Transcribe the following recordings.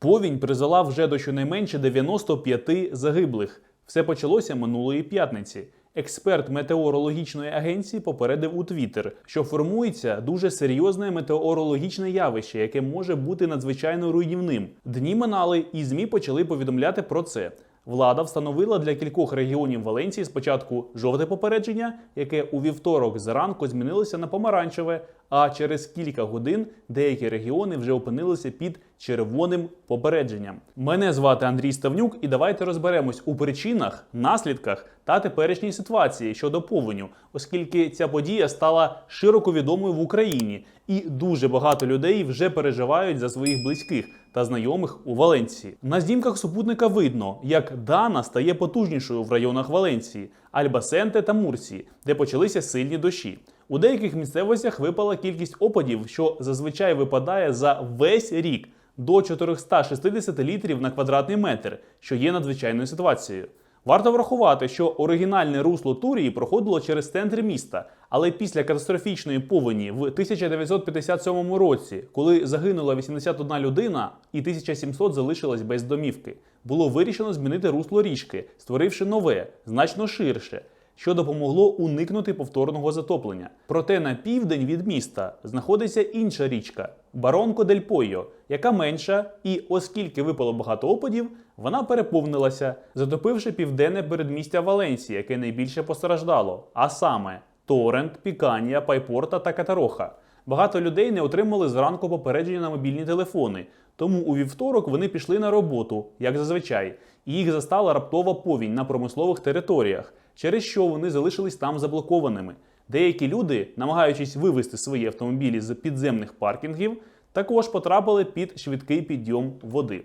Повінь призвела вже до щонайменше 95 загиблих. Все почалося минулої п'ятниці. Експерт метеорологічної агенції попередив у Твіттер, що формується дуже серйозне метеорологічне явище, яке може бути надзвичайно руйнівним. Дні минали, і змі почали повідомляти про це. Влада встановила для кількох регіонів Валенції спочатку жовте попередження, яке у вівторок зранку змінилося на помаранчеве, а через кілька годин деякі регіони вже опинилися під червоним попередженням. Мене звати Андрій Ставнюк, і давайте розберемось у причинах, наслідках та теперішній ситуації щодо повеню, оскільки ця подія стала широко відомою в Україні, і дуже багато людей вже переживають за своїх близьких та знайомих у Валенції. На знімках супутника видно, як Дана стає потужнішою в районах Валенції, Альбасенте та Мурсії, де почалися сильні дощі. У деяких місцевостях випала кількість опадів, що зазвичай випадає за весь рік до 460 літрів на квадратний метр, що є надзвичайною ситуацією. Варто врахувати, що оригінальне русло Турії проходило через центр міста, але після катастрофічної повені в 1957 році, коли загинула 81 людина і 1700 залишилось без домівки, було вирішено змінити русло річки, створивши нове, значно ширше, що допомогло уникнути повторного затоплення. Проте на південь від міста знаходиться інша річка Баронко дель Пойо, яка менша, і оскільки випало багато опадів, вона переповнилася, затопивши південне передмістя Валенції, яке найбільше постраждало, а саме Торрент, Піканія, Пайпорта та Катароха. Багато людей не отримали зранку попередження на мобільні телефони, тому у вівторок вони пішли на роботу, як зазвичай, і їх застала раптова повінь на промислових територіях, через що вони залишились там заблокованими. Деякі люди, намагаючись вивезти свої автомобілі з підземних паркінгів, також потрапили під швидкий підйом води.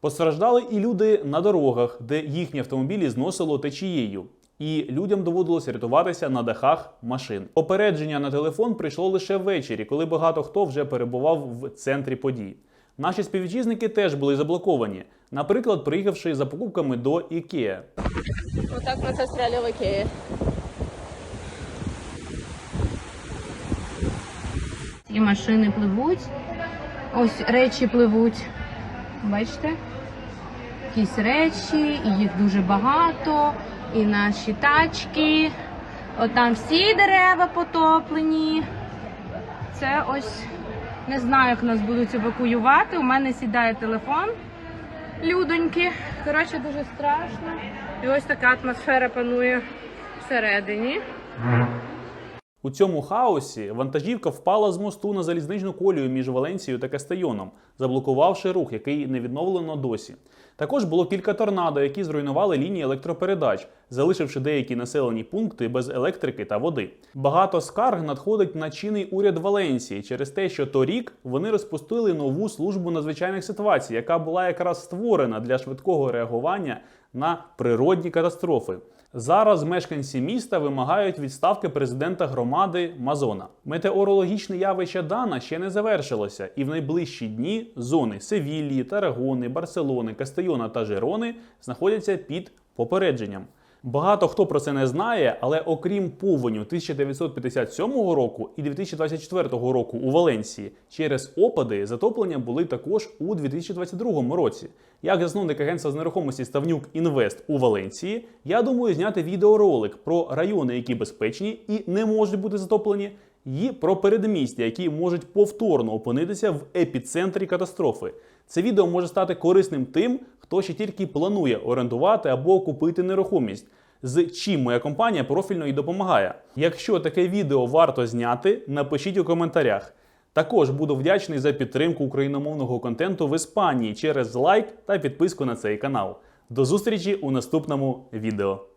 Постраждали і люди на дорогах, де їхні автомобілі зносило течією, і людям доводилося рятуватися на дахах машин. Попередження на телефон прийшло лише ввечері, коли багато хто вже перебував в центрі подій. Наші співвітчизники теж були заблоковані, наприклад, приїхавши за покупками до IKEA. Вот так мы застряли в Икее. І машини пливуть. Ось речі пливуть. Бачите? Якісь речі, і їх дуже багато, і наші тачки. Отам всі дерева потоплені. Це ось не знаю, як нас будуть евакуювати. У мене сідає телефон. Людоньки. Коротше, дуже страшно. І ось така атмосфера панує всередині. У цьому хаосі вантажівка впала з мосту на залізничну колію між Валенцією та Кастайоном, заблокувавши рух, який не відновлено досі. Також було кілька торнадо, які зруйнували лінії електропередач, залишивши деякі населені пункти без електрики та води. Багато скарг надходить на чинний уряд Валенції через те, що торік вони розпустили нову службу надзвичайних ситуацій, яка була якраз створена для швидкого реагування на природні катастрофи. Зараз мешканці міста вимагають відставки президента громади Мазона. Метеорологічне явище Дана ще не завершилося, і в найближчі дні зони Севілії, Тарагони, Барселони, Кастайона та Жерони знаходяться під попередженням. Багато хто про це не знає, але окрім повеню 1957 року і 2024 року у Валенції, через опади затоплення були також у 2022 році. Як засновник агентства з нерухомості Ставнюк Інвест у Валенції, я думаю зняти відеоролик про райони, які безпечні і не можуть бути затоплені, і про передмістя, які можуть повторно опинитися в епіцентрі катастрофи. Це відео може стати корисним тим, хто ще тільки планує орендувати або купити нерухомість, з чим моя компанія профільно і допомагає. Якщо таке відео варто зняти, напишіть у коментарях. Також буду вдячний за підтримку україномовного контенту в Іспанії через лайк та підписку на цей канал. До зустрічі у наступному відео.